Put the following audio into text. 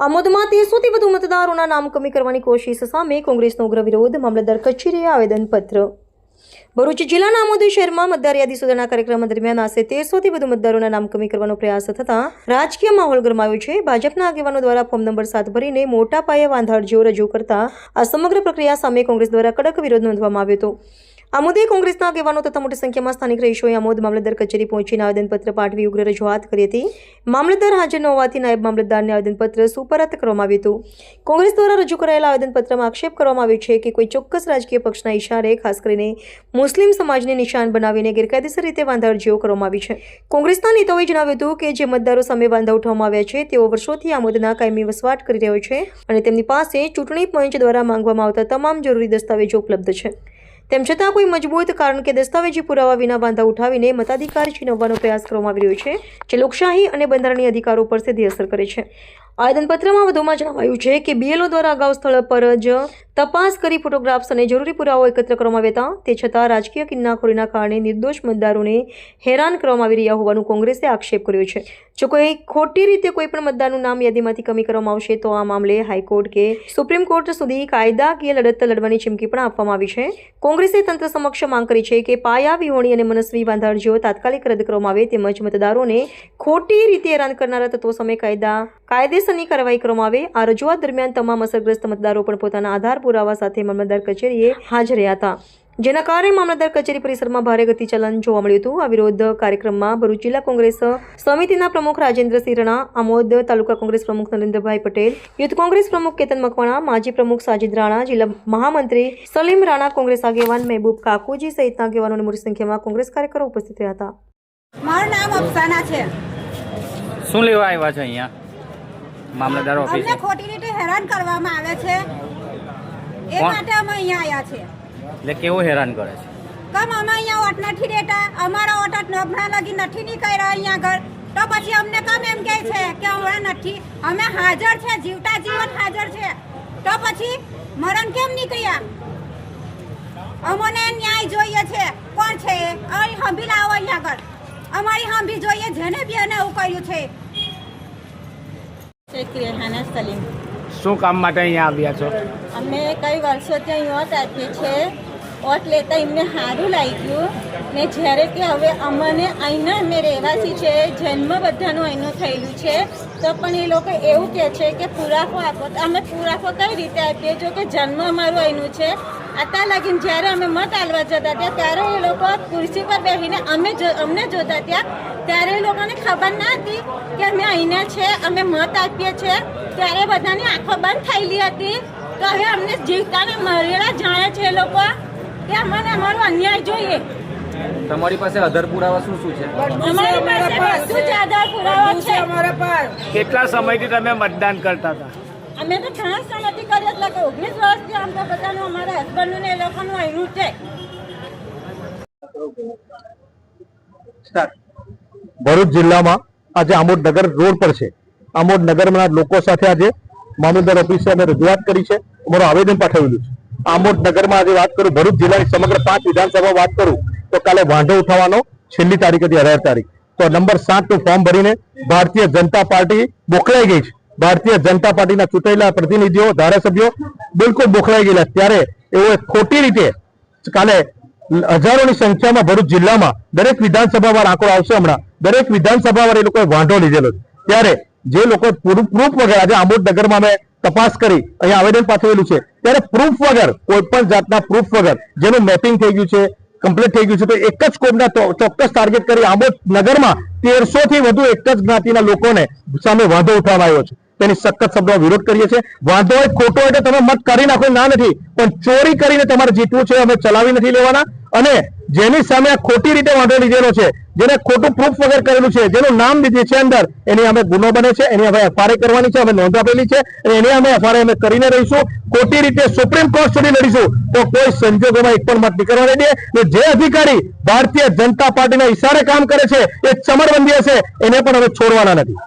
આમોદમાં તેરસોથી વધુ મતદારોના નામ કમી કરવાની કોશિશ સામે કોંગ્રેસનો ઉગ્ર વિરોધ, મામલતદાર કચેરીએ આવેદનપત્ર. ભરૂચ જિલ્લાના આમોદી શહેરમાં મતદાર યાદી સુધારણા કાર્યક્રમ દરમિયાન આશરે તેરસોથી વધુ મતદારોના નામ કમી કરવાનો પ્રયાસ થતાં રાજકીય માહોલ ગરમાયો છે. ભાજપના આગેવાનો દ્વારા ફોર્મ નંબર સાત ભરીને મોટા પાયે વાંધારજીઓ રજૂ કરતા આ સમગ્ર પ્રક્રિયા સામે કોંગ્રેસ દ્વારા કડક વિરોધ નોંધવામાં આવ્યો હતો. આ મુદ્દે કોંગ્રેસના આગેવાનો તથા મોટી સંખ્યામાં સ્થાનિક રહીશોએ આમોદ મામલતદાર કચેરી પહોંચીને આવેદનપત્ર પાઠવી ઉગ્ર રજૂઆત કરી હતી. મામલતદાર હાજર ન હોવાથી નાયબ મામલતદારને આવેદનપત્ર સુપરત કરવામાં આવ્યું હતું. કોંગ્રેસ દ્વારા રજૂ કરાયેલા આવેદનપત્રમાં આક્ષેપ કરવામાં આવ્યો છે કે કોઈ ચોક્કસ રાજકીય પક્ષના ઇશારે ખાસ કરીને મુસ્લિમ સમાજને નિશાન બનાવીને ગેરકાયદેસર રીતે વાંધા અરજીઓ કરવામાં આવી છે. કોંગ્રેસના નેતાઓએ જણાવ્યું હતું કે જે મતદારો સામે વાંધા ઉઠાવવામાં આવ્યા છે, તેઓ વર્ષોથી આમોદના કાયમી વસવાટ કરી રહ્યો છે અને તેમની પાસે ચૂંટણી પંચ દ્વારા માંગવામાં આવતા તમામ જરૂરી દસ્તાવેજો ઉપલબ્ધ છે. તેમ છતાં કોઈ મજબૂત કારણ કે દસ્તાવેજી પુરાવા વિના વાંધા ઉઠાવીને મતાધિકાર છીનવવાનો પ્રયાસ કરવામાં આવી રહ્યો છે, જે લોકશાહી અને બંધારણીય અધિકારો પર સીધી અસર કરે છે. આવેદનપત્રમાં વધુમાં જણાવાયું છે કે બીએલઓ દ્વારા અગાઉ સ્થળ પર જ તપાસ કરી ફોટોગ્રાફ્સ અને જરૂરી પુરાવાઓ એકત્ર કરવામાં આવ્યા હતા. તે છતાં રાજકીય કિન્નાખોરીના કારણે નિર્દોષ મતદારોને હેરાન કરવામાં આવી રહ્યા હોવાનું કોંગ્રેસે આક્ષેપ કર્યો છે. જો કોઈ ખોટી રીતે કોઈ પણ મતદારનું નામ યાદીમાંથી કમી કરવામાં આવશે તો આ મામલે હાઈકોર્ટ કે સુપ્રીમ કોર્ટ સુધી કાયદાકીય લડત લડવાની ચીમકી પણ આપવામાં આવી છે. કોંગ્રેસે તંત્ર સમક્ષ માંગ કરી છે કે પાયા, વિહોણી અને મનસ્વી વાંધા અરજીઓ તાત્કાલિક રદ કરવામાં આવે તેમજ મતદારોને ખોટી રીતે હેરાન કરનારા તત્વો સામે કાયદા કાયદેસરની કાર્યવાહી કરવામાં આવે. આ રજૂઆત દરમિયાન તમામ અસરગ્રસ્ત મતદારો પણ પોતાના આધાર પુરાવા સાથે મામલતદાર કચેરીએ હાજર રહ્યા હતા. જેના કારણે મામલતદાર કચેરી પરિસરમાં ભારે ગતિચલન જોવા મળ્યું હતું. આ વિરોધ કાર્યક્રમમાં ભરૂચ જિલ્લા કોંગ્રેસ સમિતિના પ્રમુખ રાજેન્દ્રસિંહ રણા આમોદ તાલુકા કોંગ્રેસ પ્રમુખ નરેન્દ્રભાઈ પટેલ યુથ કોંગ્રેસ પ્રમુખ કેતન મકવાણા માજી પ્રમુખ સાજિદ રાણા જિલ્લા મહામંત્રી સલીમ રાણા કોંગ્રેસ આગેવાન મહેબૂબ કાકુજી સહિતના આગેવાનોની મોટી સંખ્યામાં કોંગ્રેસ કાર્યકરો ઉપસ્થિત રહ્યા હતા. મારું નામ અફસાના છે. શું લેવા આવ્યા છે અહીંયા? મામલતદાર ઓફિસ અમને ખોટી રીતે હેરાન કરવામાં આવે છે. એ માટે અમે અહીંયા આવ્યા છે એટલે કેવું હેરાન કરે છે? કમ અમે અહીંયા ઓટ નથી દેતા? અમારા ઓટ નબળા લગી નથી નીકળ્યા અહીંયા આગળ. તો પછી અમને કમ એમ કહે છે કે હમણાં નથી? અમે હાજર છે જીવતા જીવન હાજર છે. તો પછી મરણ કેમ નીકળ્યા? અમને ન્યાય જોઈએ છે. કોણ છે એ? હંભી લાવો અહીંયા આગળ. અમારી હંભી જોઈએ જેને બી એને એવું કર્યું છે. રેહાના સલીમ. શું કામ માટે અહીંયા આવ્યા છો? અમે કઈ વર્ષોથી અહીં ઓટ આપીએ છીએ ઓટ લેતા એમને સારું લાગ્યું. ને જ્યારે કે હવે અમને અહીંના અમે રહેવાસી છે જન્મ બધાનું અહીંનું થયેલું છે તો પણ એ લોકો એવું કહે છે કે પુરાફો આપો. તો અમે પુરાફો કઈ રીતે આપીએ? જો કે જન્મ અમારું અહીંનું છે. અત્યાર લાગીને જ્યારે અમે મત આલવા જતા ત્યાં ત્યારે એ લોકો ખુરશી પર બેસીને અમે અમને જોતા ત્યાં ત્યારે એ લોકોને ખબર ના હતી કે અમે અહીંના છે અમે મત આપીએ છીએ ત્યારે બધાની આંખો બંધ થયેલી હતી તો હવે અમને જીવતાને મરેલા જાણે છે એ લોકો કે અમને અમારો અન્યાય જોઈએ. તમારી પાસે આધાર પુરાવા શું શું છે? અમારી પાસે બધું જ આધાર પુરાવા છે. કેટલા સમયથી તમે મતદાન કરતા હતા? અમે તો ઘણા સમયથી કરી એટલે કે ઓગણીસ વર્ષથી અમને બધાનું અમારા હસબન્ડનું ને એ લોકોનું અહીંનું છે. ભરૂચ જિલ્લામાં આજે આમોદનગર રોડ પર છે. આમોદનગરના લોકો સાથે આજે મામલતદાર ઓફિસે અમે રજૂઆત કરી છે. અમારું આવેદન પાઠવેલું છે. આમોદનગરમાં આજે વાત કરું, ભરૂચ જિલ્લાની સમગ્ર પાંચ વિધાનસભા વાત કરું, તો કાલે વાંધો ઉઠાવવાનો છેલ્લી તારીખ હતી, અઢાર તારીખ. તો નંબર સાતનું ફોર્મ ભરીને ભારતીય જનતા પાર્ટી બોખલાઈ ગઈ છે. ભારતીય જનતા પાર્ટીના ચૂંટાયેલા પ્રતિનિધિઓ, ધારાસભ્યો બિલકુલ બોખલાઈ ગયેલા ત્યારે એવો ખોટી રીતે કાલે હજારોની સંખ્યામાં ભરૂચ જિલ્લામાં દરેક વિધાનસભામાં આંકડો આવશે હમણાં. દરેક વિધાનસભામાં એ લોકોએ વાંધો લીધેલો છે. ત્યારે જે લોકો પ્રૂફ વગર આજે આમોદ નગરમાં અમે તપાસ કરી, અહીંયા આવેદન પાઠવેલું છે. ત્યારે પ્રૂફ વગર કોઈ પણ જાતના પ્રૂફ વગર, જેનું મેપિંગ થઈ ગયું છે, કમ્પ્લીટ થઈ ગયું છે, તો એક જ કોડના ચોક્કસ ટાર્ગેટ કરી આંબોદ નગરમાં તેરસો થી વધુ એક જ જ્ઞાતિના લોકોને સામે વાંધો ઉઠાવવામાં આવ્યો છે. તેની સખત શબ્દો વિરોધ કરીએ છીએ. વાંધો હોય ખોટો તો તમે મત કરી નાખો, ના નથી. પણ ચોરી કરીને તમારે જીતવું છે, અમે ચલાવી નથી લેવાના. અને જેની સામે આ ખોટી રીતે વાંધો લીધેલો છે જેને ખોટું પ્રૂફ વગર કરેલું છે, જેનું નામ લીધી છે અંદર, એની અમે ગુનો બને છે, એની હવે એફઆરઆઈ કરવાની છે અમે નોંધ આપેલી છે, અને એની અમે એફઆરઆઈ અમે કરીને રહીશું. ખોટી રીતે સુપ્રીમ કોર્ટ સુધી લડીશું. તો કોઈ સંજોગોમાં એક પણ મત નહીં દે. જે અધિકારી ભારતીય જનતા પાર્ટીના ઈશારે કામ કરે છે, એ ચમરબંધી હશે, એને પણ હવે છોડવાના નથી.